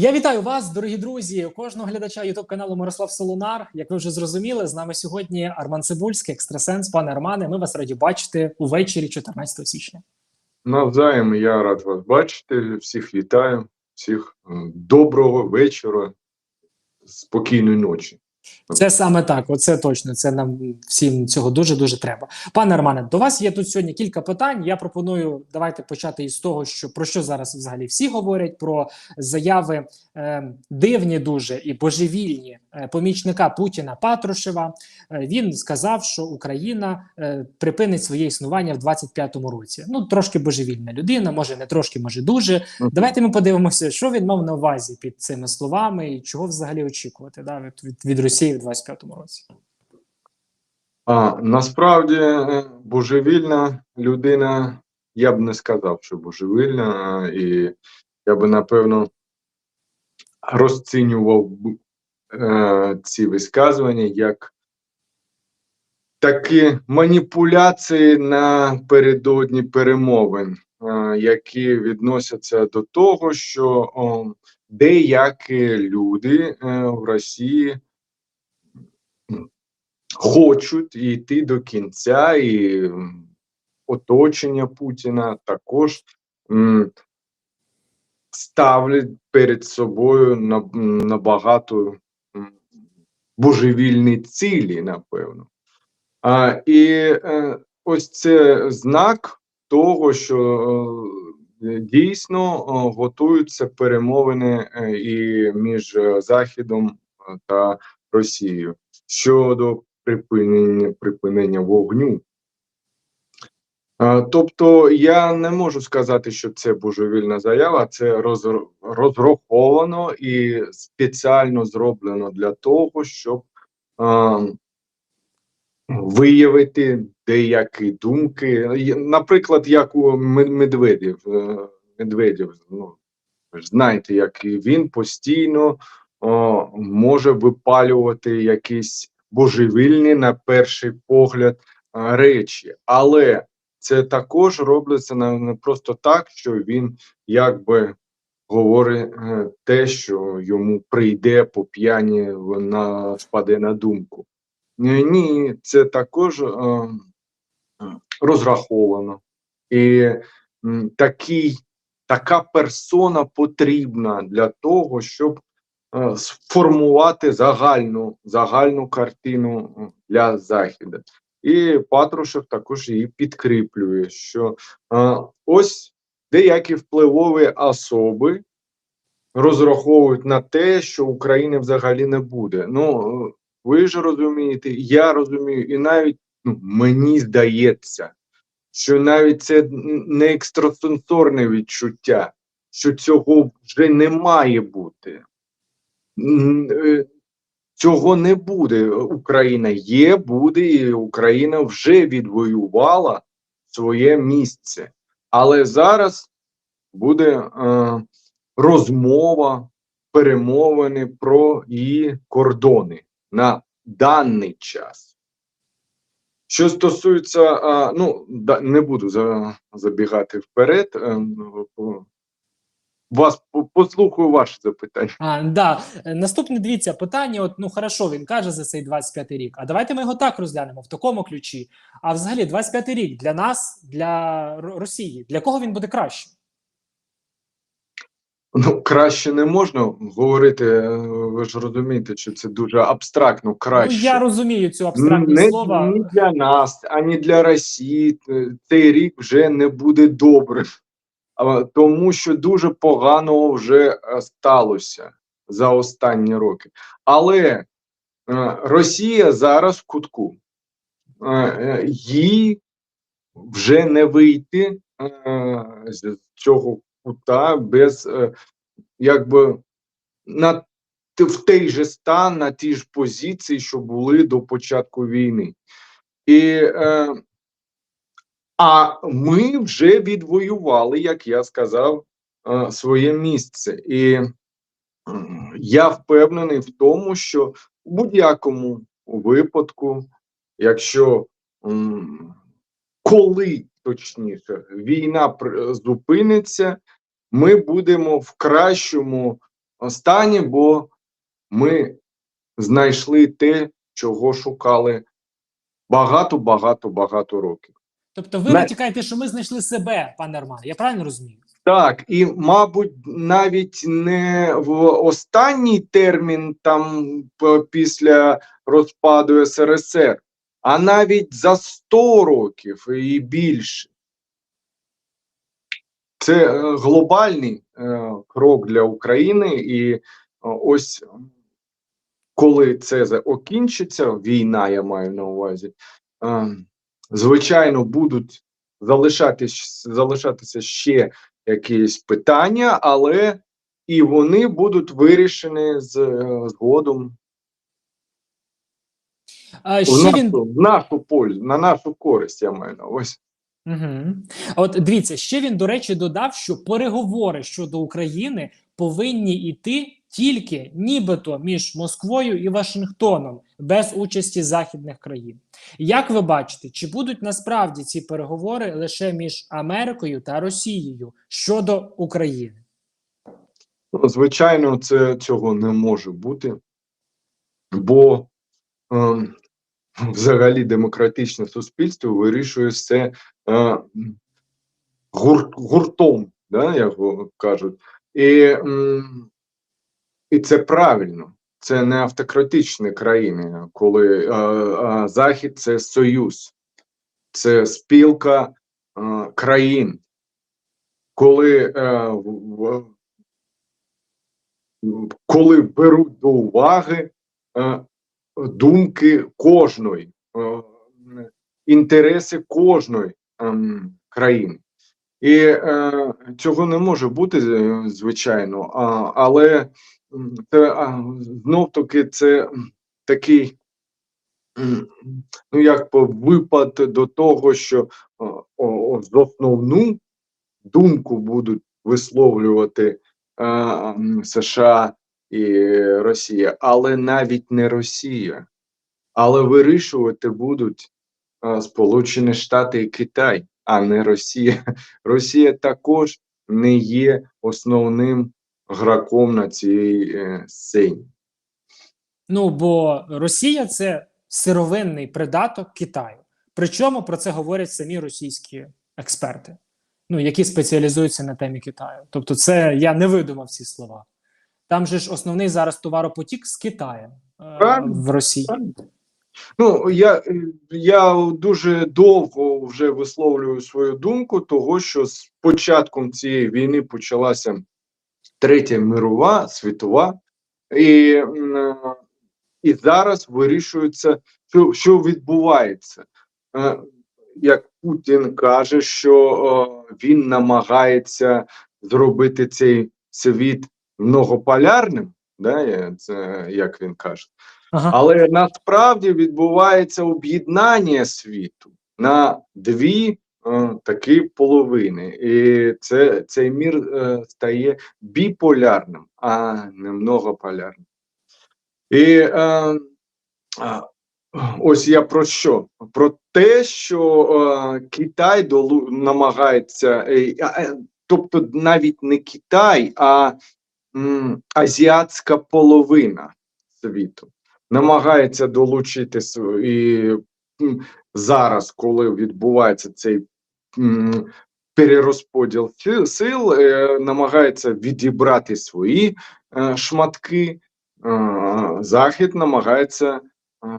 Я вітаю вас, дорогі друзі, кожного глядача Ютуб каналу Мирослав Солонар. Як ви вже зрозуміли, з нами сьогодні Арман Цибульський, екстрасенс. Пане Армане, ми вас раді бачити увечері 14 січня. Навзаєм я рад вас бачити. Всіх вітаю, всіх доброго вечора, спокійної ночі. Це саме так, оце точно. Це нам всім цього дуже дуже треба. Пане Романе, до вас є тут сьогодні кілька питань. Я пропоную давайте почати із того, що про що зараз взагалі всі говорять: про заяви е, дивні дуже і божевільні помічника Путіна Патрушева. Е, він сказав, що Україна е, припинить своє існування в 25-му році. Ну трошки божевільна людина, може не трошки, може дуже. Давайте ми подивимося, що він мав на увазі під цими словами, і чого взагалі очікувати да, від, від, від Росії в 25-му році. А насправді е, божевільна людина, я б не сказав, що божевільна, і я би напевно розцінював е, ці висказування як такі маніпуляції напередодні перемовин, е, які відносяться до того, що деякі люди е, в Росії хочуть йти до кінця, і оточення Путіна також ставлять перед собою набагато божевільні цілі, напевно. А, і е, ось це знак того, що е, дійсно е, готуються перемовини е, і між е, Західом е, та Росією щодо припинення, припинення вогню. Тобто я не можу сказати, що це божевільна заява, це розраховано і спеціально зроблено для того, щоб е, виявити деякі думки. Наприклад, як у Ме- Медведєв, е, ну, знаєте, як він постійно о, може випалювати якісь божевільні, на перший погляд, речі. Але це також робиться не, просто так, що він якби говорить е, те, що йому прийде по п'яні, вона спаде на думку. Ні, Ні, це також е, е, розраховано. І такий, така персона потрібна для того, щоб е, сформувати загальну, загальну картину для Західу. І Патрушев також її підкріплює, що е, ось деякі впливові особи розраховують на те, що України взагалі не буде. Ну, е, ви ж розумієте, я розумію, і навіть ну, мені здається, що навіть це не екстрасенсорне відчуття, що цього вже не має бути. Е, Цього не буде. Україна є, буде, і Україна вже відвоювала своє місце. Але зараз буде е, розмова, перемовини про її кордони на даний час. Що стосується, а, ну не буду забігати вперед. е, Вас по- послухаю ваше запитання. А, да. Е, Наступне дивіться питання. От ну хорошо, він каже за цей 25-й рік. А давайте ми його так розглянемо в такому ключі. А взагалі, 25-й рік для нас, для Росії, для кого він буде краще? Ну, краще не можна говорити. е, Ви ж розумієте, що це дуже абстрактно краще. Ну я розумію цю абстрактні не, слова. Ні для нас, ані для Росії е, цей рік вже не буде добрим, тому що дуже поганого вже е, сталося за останні роки. Але е, Росія зараз в кутку. Е, Їй вже не вийти з цього кута без якби на в той же стан, на ті ж позиції, що були до початку війни. І, е, а ми вже відвоювали, як я сказав, е, своє місце. І я впевнений в тому, що в будь-якому випадку, якщо коли точніше війна зупиниться, ми будемо в кращому стані, бо ми знайшли те, чого шукали багато, багато, багато років. Тобто ви натякаєте, що ми знайшли себе, пане Романе, я правильно розумію? Так, і, мабуть, навіть не в останній термін, там після розпаду СРСР, а навіть за 100 років і більше. Це е, глобальний е, крок для України, і е, ось коли це за- окінчиться, війна, я маю на увазі, е, звичайно, будуть залишатись, залишатися ще якісь питання, але і вони будуть вирішені з е, згодом А в ще він нашу, в нашу пользу, на нашу користь, я маю на увазі. Угу. От дивіться, ще він, до речі, додав, що переговори щодо України повинні йти тільки нібито між Москвою і Вашингтоном без участі західних країн. Як ви бачите, чи будуть насправді ці переговори лише між Америкою та Росією щодо України? Ну, Звичайно, це цього не може бути, бо е, взагалі демократичне суспільство вирішує все е, гур, гуртом, да, як кажуть. І, і це правильно. Це не автократичні країни, коли е, е, Захід це союз, це спілка е, країн. Коли е, в- коли беруть до уваги е, думки кожної, е, інтереси кожної ем, країни. І е, цього не може бути, е, звичайно, а, але це знов таки це такий, ну як випад до того, що о, о, основну думку будуть висловлювати е, США і Росія, але навіть не Росія, але вирішувати будуть е, Сполучені Штати і Китай, а не Росія. Росія також не є основним граком на цій е, сцені. Ну бо Росія це сировинний придаток Китаю. Причому про це говорять самі російські експерти, ну які спеціалізуються на темі Китаю. Тобто, це я не видумав ці слова. Там же ж основний зараз товаропотік з Китаєм е, в Росії. Ну, я, я дуже довго вже висловлюю свою думку, того, що з початком цієї війни почалася третя мирова світова, і, і зараз вирішується, що, що відбувається. Е, Як Путін каже, що він намагається зробити цей світ многополярним, да, це як він каже. Ага. Але насправді відбувається об'єднання світу на дві такі половини, і це, цей мір е, стає біполярним, а не многополярним. І е, ось я про що? Про те, що е, Китай долу, намагається, е, е, тобто навіть не Китай, а м, азіатська половина світу намагається долучити свої зараз, коли відбувається цей перерозподіл сил, е, намагається відібрати свої е, шматки. Захід намагається е,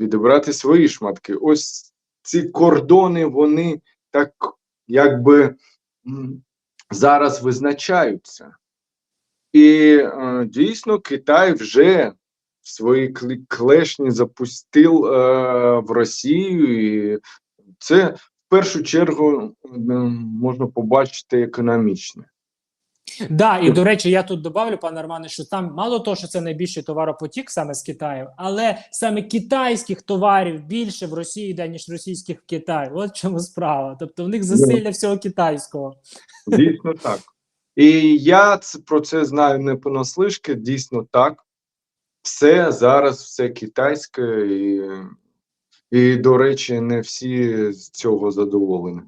відібрати свої шматки. Ось ці кордони, вони так якби зараз визначаються. І дійсно Китай вже свої клешні запустив е, в Росію, і це в першу чергу е, можна побачити економічне. Да, і до речі, я тут добавлю, пане Романе, що там мало того, що це найбільший товаропотік саме з Китаю, але саме китайських товарів більше в Росії йде, ніж російських в Китай. От в чому справа. Тобто в них засилля всього китайського. Дійсно так. І я про це знаю не понаслишки, дійсно так. Все зараз все китайське, і, і до речі, не всі з цього задоволені.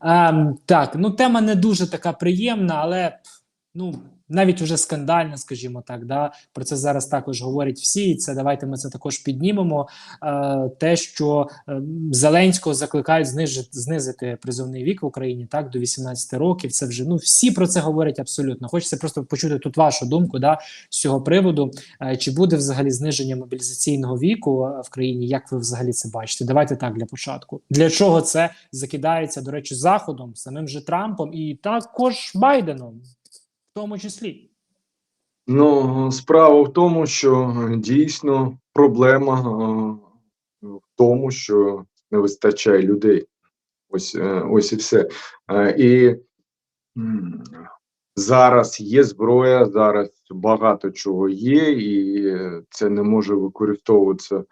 А, так, ну тема не дуже така приємна, але ну навіть уже скандально, скажімо так. Да? Про це зараз також говорять всі. І це давайте ми це також піднімемо. Е, те, що е, Зеленського закликають знижити знизити призовний вік в Україні так до 18 років. Це вже ну всі про це говорять абсолютно. Хочеться просто почути тут вашу думку да, з цього приводу. Е, чи буде взагалі зниження мобілізаційного віку е, в країні? Як ви взагалі це бачите? Давайте так для початку. Для чого це закидається, до речі, заходом, самим же Трампом і також Байденом, в тому числі. Ну, справа в тому, що дійсно проблема е, в тому, що не вистачає людей. Ось, е, ось і все. Е, І зараз є зброя, зараз багато чого є, і це не може використовуватися е,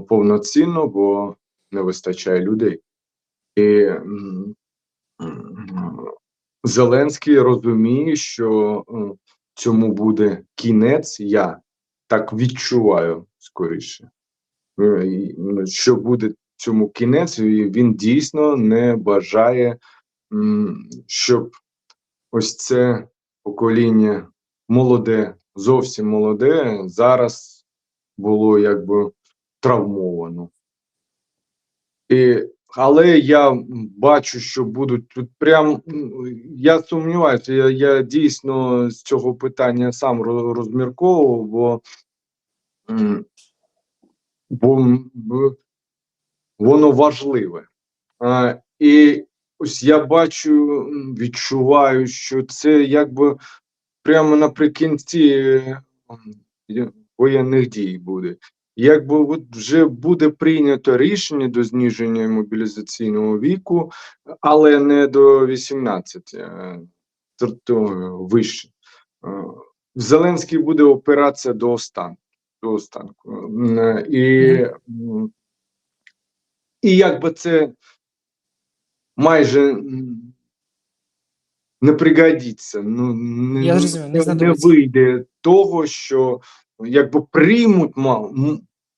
повноцінно, бо не вистачає людей. І Зеленський розуміє, що е, цьому буде кінець, я так відчуваю скоріше. Е, м, Що буде цьому кінець, і він дійсно не бажає, щоб ось це покоління молоде, зовсім молоде, зараз було якби травмовано. І, але я бачу, що будуть тут прям. Я сумніваюся, я, я дійсно з цього питання сам розмірковував, бо, бо, воно важливе. А, і ось я бачу, відчуваю, що це якби прямо наприкінці е, воєнних дій буде. Якби вже буде прийнято рішення до зниження мобілізаційного віку, але не до 18, е, тобто вище. Е, Зеленський буде опиратися до останку. До останку. І, м, і якби це майже не пригодиться. Ну, не, Я не не, вийде того, що якби приймуть,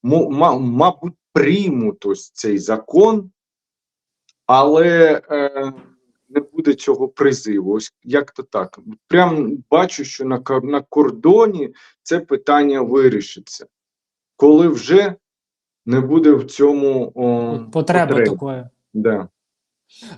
мабуть, приймуть ось цей закон, але е, не буде цього призиву. Ось як то так. Прям бачу, що на, на кордоні це питання вирішиться, коли вже не буде в цьому о, От потреби такої. Да.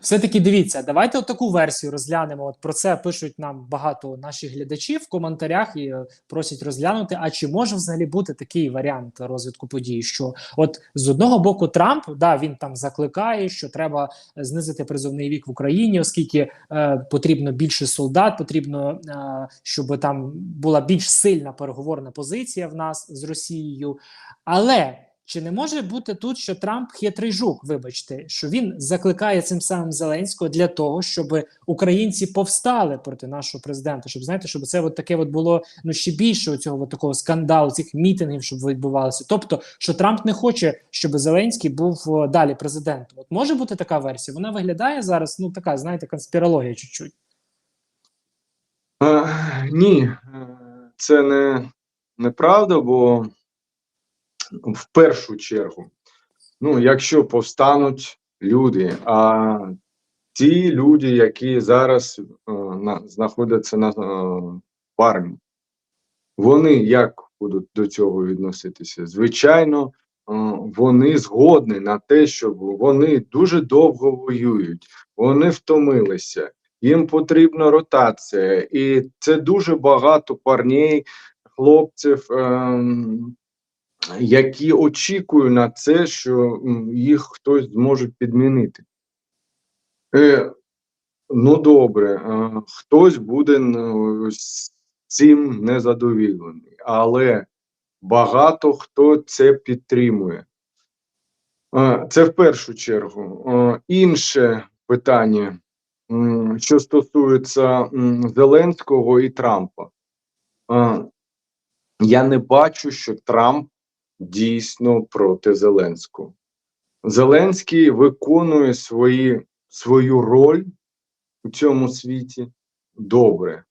Все-таки дивіться, давайте таку версію розглянемо. От про це пишуть нам багато наших глядачів в коментарях і е, просять розглянути. А чи може взагалі бути такий варіант розвитку подій? Що от з одного боку Трамп да він там закликає, що треба знизити призовний вік в Україні, оскільки е, потрібно більше солдат, потрібно, е, щоб там була більш сильна переговорна позиція в нас з Росією. Але чи не може бути тут, що Трамп хитрий жук, вибачте, що він закликає цим самим Зеленського для того, щоб українці повстали проти нашого президента, щоб знаєте, щоб це от таке от було ну ще більше цього такого скандалу, цих мітингів, щоб відбувалося. Тобто, що Трамп не хоче, щоб Зеленський був далі президентом. От може бути така версія. Вона виглядає зараз, ну така, знаєте, конспірологія чуть-чуть. Е, ні, е, це не неправда, бо в першу чергу, ну, якщо повстануть люди, а ті люди, які зараз е, на, знаходяться на е, фармі, вони як будуть до цього відноситися? Звичайно, е, вони згодні на те, щоб вони дуже довго воюють, вони втомилися, їм потрібна ротація, і це дуже багато парней, хлопців. ем, які очікують на це, що їх хтось зможе підмінити. Е, ну добре, е, хтось буде з цим незадоволений, але багато хто це підтримує. Е, це в першу чергу. Е, інше питання, що стосується Зеленського і Трампа. Е, я не бачу, що Трамп дійсно проти Зеленського. Зеленський виконує свої, свою роль у цьому світі добре.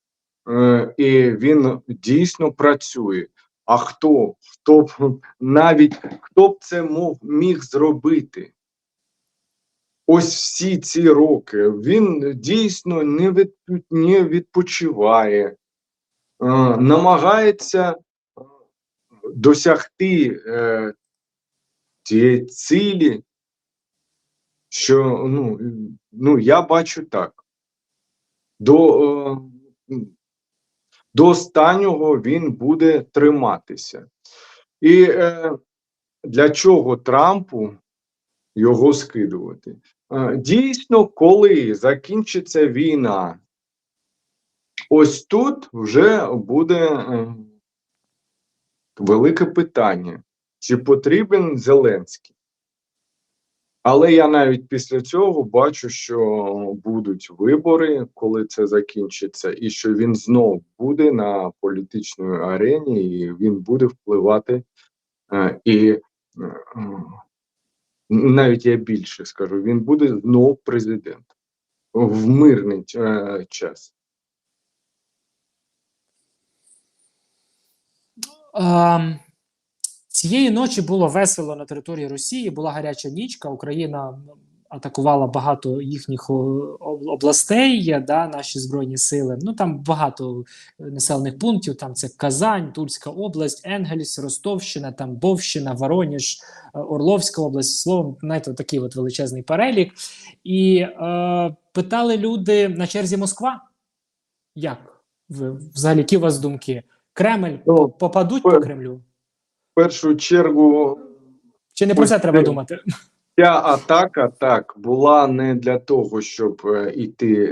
Е, і він дійсно працює. А хто? Хто б навіть хто б це мог, міг зробити? Ось всі ці роки він дійсно не, від, не відпочиває, намагається досягти е, тієї цілі, що ну, ну я бачу так. До, е, до останнього він буде триматися. І е, для чого Трампу його скидувати? Е, Дійсно, коли закінчиться війна, ось тут вже буде е, велике питання, чи потрібен Зеленський. Але я навіть після цього бачу, що будуть вибори, коли це закінчиться, і що він знов буде на політичній арені, і він буде впливати. е, І е, навіть я більше скажу, він буде знов президентом в мирний е, час. Ем, цієї ночі було весело на території Росії, була гаряча нічка. Україна атакувала багато їхніх областей, да, наші збройні сили. Ну там багато е, населених пунктів. Там це Казань, Тульська область, Енгельс, Ростовщина, там Бовщина, Вороніж, е, Орловська область. Словом, знаєте, такий от величезний перелік. І е, питали люди на черзі Москва. Як? Ви, взагалі, які у вас думки? Кремль Ну, по- попадуть по Кремлю? В першу чергу Чи не про це треба думати? Ця атака так була не для того, щоб е,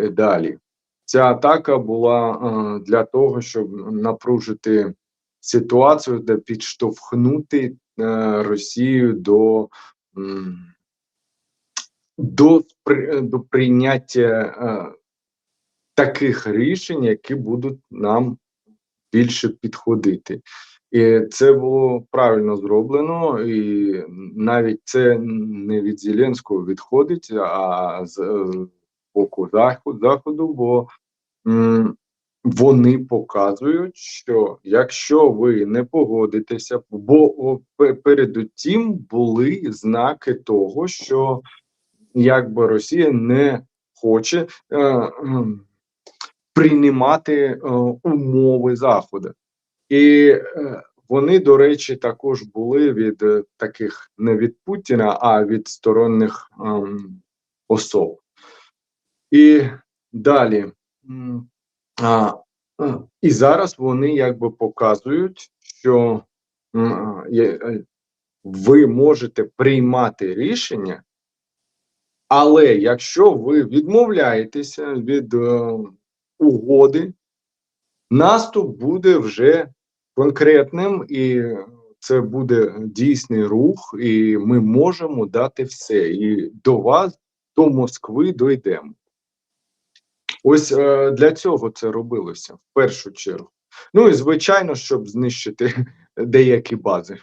далі. Ця атака була е, для того, щоб напружити ситуацію, де підштовхнути е, Росію до, м, до, до прийняття е, таких рішень, які будуть нам більше підходити. І це було правильно зроблено, і навіть це не від Зеленського відходить, а з е, боку заходу, бо вони показують, що якщо ви не погодитеся, бо перед тим були знаки того, що якби Росія не хоче е, приймати е, умови Заходу. І е, вони, до речі, також були від е, таких не від Путіна, а від сторонних ем, особ. І далі. А, і зараз вони якби показують, що е, ви можете приймати рішення, але якщо ви відмовляєтеся від е, угоди, наступ буде вже конкретним, і це буде дійсний рух, і ми можемо дати все. І до вас, до Москви, дойдемо. Ось е, для цього це робилося в першу чергу. Ну і звичайно, щоб знищити деякі бази.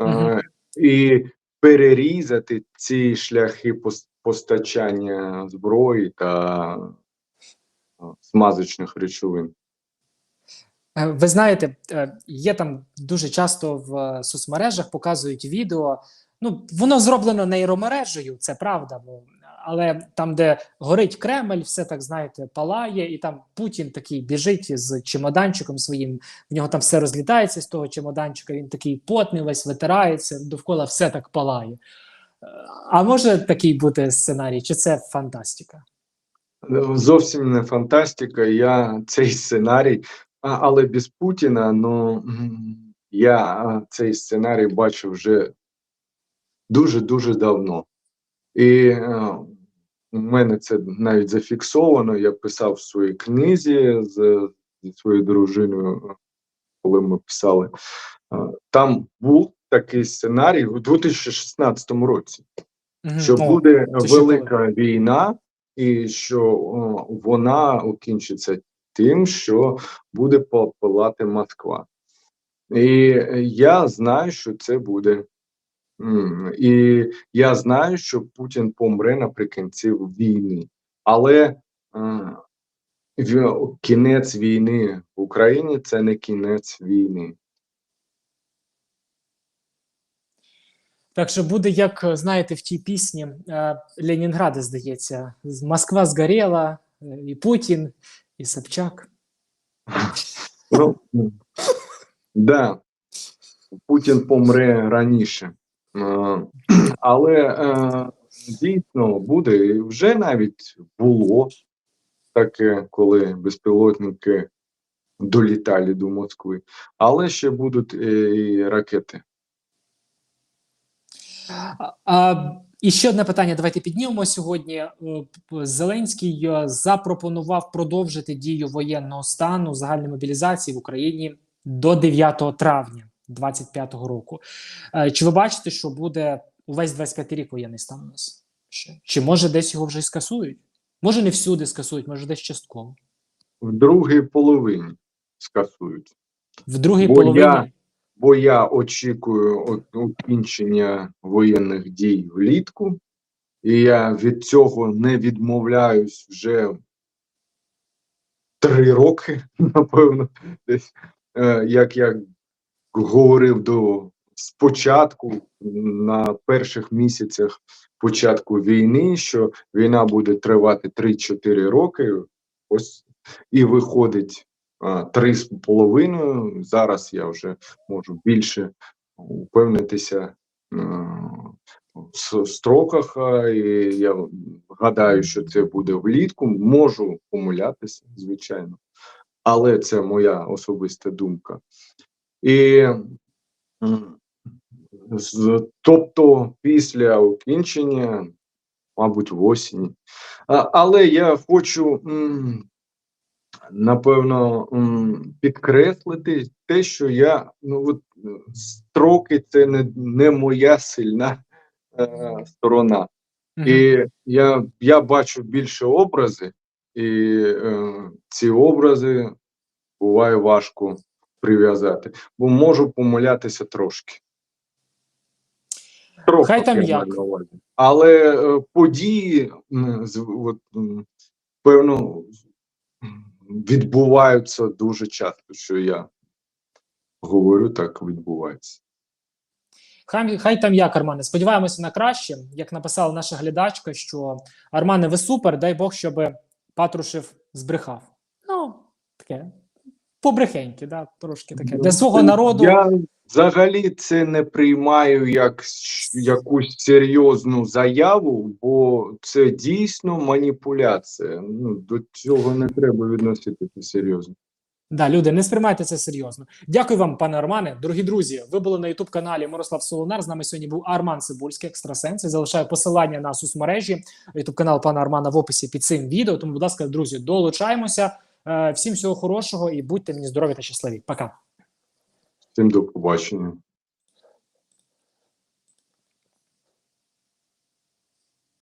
Е, Мгм. І перерізати ці шляхи постачання зброї та смазочних речовин. Е, Ви знаєте, е, є там дуже часто в е, соцмережах показують відео. Ну, воно зроблено нейромережею, це правда. Бо, але там, де горить Кремль, все так знаєте, палає, і там Путін такий біжить з чемоданчиком своїм. В нього там все розлітається з того чемоданчика. Він такий потний, весь витирається, довкола все так палає. А може такий бути сценарій, чи це фантастика? Зовсім не фантастика. Я цей сценарій, а, але без Путіна, ну я цей сценарій бачив вже дуже-дуже давно. І е, у мене це навіть зафіксовано. Я писав в своїй книзі з, зі своєю дружиною, коли ми писали. Е, Там був такий сценарій у 2016 році що буде велика війна, і що вона окінчиться тим, що буде попилати Москва. І я знаю, що це буде. І я знаю, що Путін помре наприкінці війни. Але е, кінець війни в Україні це не кінець війни. Так що буде, як е, знаєте, в тій пісні е, Ленінграда, здається, Москва згоріла, е, і Путін, і Собчак. Ну, да. Путін помре раніше. Але дійсно буде, і вже навіть було таке, коли безпілотники долітали до Москви. Але ще будуть і ракети. І ще одне питання. Давайте піднімемо сьогодні. Е, Зеленський е, запропонував продовжити дію воєнного стану загальної мобілізації в Україні до 9 травня 2025 року. Е, Чи ви бачите, що буде увесь 25 рік воєнний стан у нас? Чи може десь його вже й скасують? Може, не всюди скасують, може десь частково. В другій половині скасують. В другій Бо половині. я- бо я очікую закінчення воєнних дій влітку, і я від цього не відмовляюсь вже три роки, напевно, десь Е, як я говорив до спочатку на перших місяцях початку війни, що війна буде тривати 3-4 роки. Ось і виходить три з половиною. Зараз я вже можу більше упевнитися в строках. І я гадаю, що це буде влітку. Можу помилятися, звичайно, але це моя особиста думка. І тобто після окінчення, мабуть, в осені. А, але я хочу напевно підкреслити те, що я ну от строки це не, не моя сильна е, сторона. Мгм. І я, я бачу більше образи, і е, ці образи буває важко прив'язати, бо можу помилятися трошки. Трохи Хай там як. Але е, події, от, певно, відбуваються дуже часто, що я говорю, так відбувається. Хай, хай там як, Армане. Сподіваємося на краще. Як написала наша глядачка, що Армане, ви супер, дай Бог, щоб Патрушев збрехав. Ну, таке. Побрехеньки, да, трошки таке. Для свого народу. Я взагалі це не приймаю як якусь серйозну заяву, бо це дійсно маніпуляція. Ну, до цього не треба відноситися серйозно. Да, люди, не сприймайте це серйозно. Дякую вам, пане Армане. Дорогі друзі, ви були на Ютуб каналі Мирослав Солонар. З нами сьогодні був Арман Цибульський, екстрасенс. Я залишаю посилання на соцмережі. Ютуб канал пана Армана в описі під цим відео. Тому, будь ласка, друзі, долучаємося. Е, Всім всього хорошого і будьте мені здорові та щасливі. Пока. Всім до побачення.